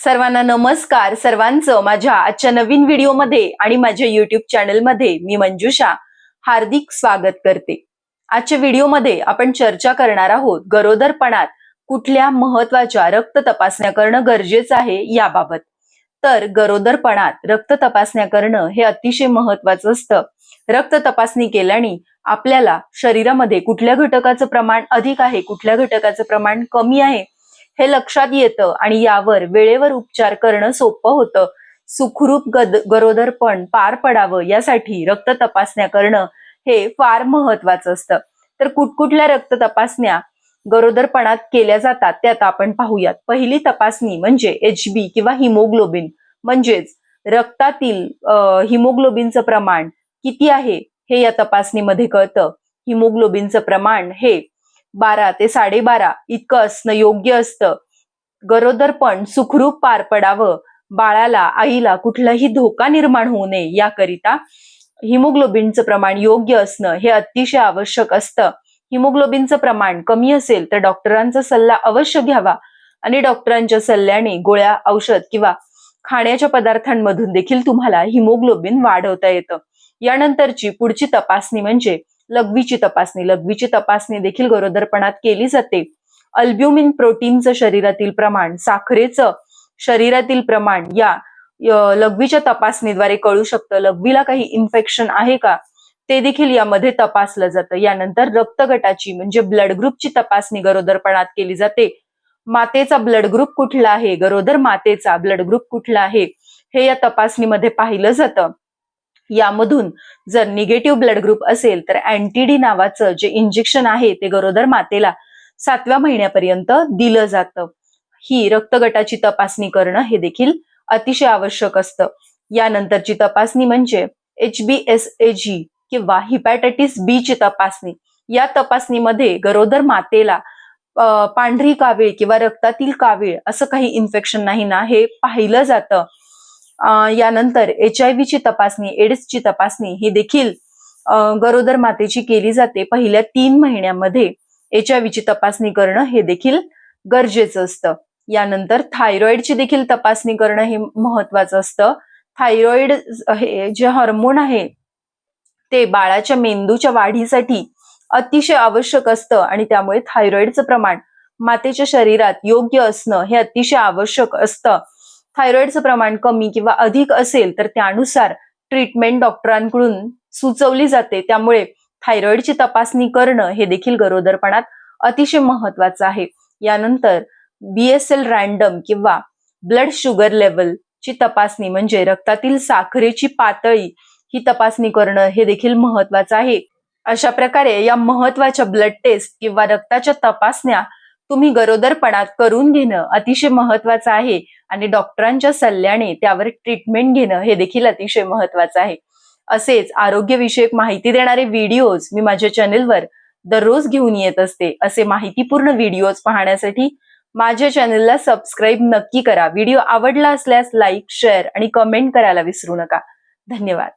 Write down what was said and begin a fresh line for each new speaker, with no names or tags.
सर्वांना नमस्कार. सर्वांचं माझ्या आजच्या नवीन व्हिडिओमध्ये आणि माझ्या युट्यूब चॅनलमध्ये मी मंजुषा हार्दिक स्वागत करते. आजच्या व्हिडिओमध्ये आपण चर्चा करणार आहोत गरोदरपणात कुठल्या महत्त्वाच्या रक्त तपासण्या करणं गरजेचं आहे याबाबत. तर गरोदरपणात रक्त तपासण्या करणं हे अतिशय महत्वाचं असतं. रक्त तपासणी केल्याने आपल्याला शरीरामध्ये कुठल्या घटकाचं प्रमाण अधिक आहे कुठल्या घटकाचं प्रमाण कमी आहे हे लक्षात येतं आणि यावर वेळेवर उपचार करणं सोपं होतं. सुखरूप गद गरोदरपण पार पडावं यासाठी रक्त तपासण्या करणं हे फार महत्वाचं असतं. तर कुठकुठल्या रक्त तपासण्या गरोदरपणात केल्या जातात ते आता आपण पाहूयात. पहिली तपासणी म्हणजे एच बी किंवा हिमोग्लोबिन. म्हणजेच रक्तातील हिमोग्लोबिनचं प्रमाण किती आहे हे या तपासणीमध्ये कळतं. हिमोग्लोबिनचं प्रमाण हे बारा ते साडेबारा इतकं असणं योग्य असतं. गरोदरपण सुखरूप पार पडावं. बाळाला आईला कुठलाही धोका निर्माण होऊ नये याकरिता हिमोग्लोबिनचं प्रमाण योग्य असणं हे अतिशय आवश्यक असतं. हिमोग्लोबिनचं प्रमाण कमी असेल तर डॉक्टरांचा सल्ला अवश्य घ्यावा आणि डॉक्टरांच्या सल्ल्याने गोळ्या औषध किंवा खाण्याच्या पदार्थांमधून देखील तुम्हाला हिमोग्लोबिन वाढवता येतं. यानंतरची पुढची तपासणी म्हणजे लघवीची तपासणी. लघवीची तपासणी देखील गरोदरपणात केली जाते. अल्ब्युमिन प्रोटीनचं शरीरातील प्रमाण साखरेचं शरीरातील प्रमाण या लघवीच्या तपासणीद्वारे कळू शकतं. लघवीला काही इन्फेक्शन आहे का? ते देखील यामध्ये तपासलं जातं. यानंतर रक्तगटाची म्हणजे ब्लड ग्रुपची तपासणी गरोदरपणात केली जाते. मातेचा ब्लड ग्रुप कुठला आहे? गरोदर मातेचा ब्लड ग्रुप कुठला आहे? हे या तपासणीमध्ये पाहिलं जातं. यामधून जर निगेटिव्ह ब्लड ग्रुप असेल तर अँटीडी नावाचं जे इंजेक्शन आहे ते गरोदर मातेला सातव्या महिन्यापर्यंत दिलं जातं. ही रक्तगटाची तपासणी करणं हे देखील अतिशय आवश्यक असतं. यानंतरची तपासणी म्हणजे एच बी एस ए जी किंवा हिपॅटायटिस बी ची तपासणी. या तपासणीमध्ये गरोदर मातेला पांढरी कावीळ किंवा रक्तातील कावीळ असं काही इन्फेक्शन नाही ना हे पाहिलं जातं. यानंतर एच आय ची तपासणी एड्सची तपासणी ही देखील गरोदर मातेची केली जाते. पहिल्या तीन महिन्यामध्ये एच आय ची तपासणी करणं हे देखील गरजेचं असतं. यानंतर थायरॉइडची देखील तपासणी करणं हे महत्वाचं असतं. थायरॉइड हे जे हॉर्मोन आहे ते बाळाच्या मेंदूच्या वाढीसाठी अतिशय आवश्यक असतं आणि त्यामुळे थायरॉइडचं प्रमाण मातेच्या शरीरात योग्य असणं हे अतिशय आवश्यक असतं. थायरॉइडचं प्रमाण कमी किंवा अधिक असेल तर त्यानुसार ट्रीटमेंट डॉक्टरांकडून सुचवली जाते. त्यामुळे थायरॉइडची तपासणी करणं हे देखील गरोदरपणात अतिशय महत्वाचं आहे. यानंतर बीएसएल रँडम किंवा ब्लड शुगर लेवल ची तपासणी म्हणजे रक्तातील साखरेची पातळी ही तपासणी करणं हे देखील महत्वाचं आहे. अशा प्रकारे या महत्त्वाच्या ब्लड टेस्ट किंवा रक्ताच्या तपासण्या तुम्ही गरोदरपणात करून घेणं अतिशय महत्वाचं आहे. आणि डॉक्टरांच्या सल्ल्याने त्यावर ट्रीटमेंट घेणं हे देखील अतिशय महत्वाचं आहे. असेच आरोग्यविषयक माहिती देणारे व्हिडिओज मी माझ्या चॅनेलवर दररोज घेऊन येत असते. असे माहितीपूर्ण व्हिडिओज पाहण्यासाठी माझ्या चॅनेलला सबस्क्राईब नक्की करा. व्हिडिओ आवडला असल्यास लाईक शेअर आणि कमेंट करायला विसरू नका. धन्यवाद.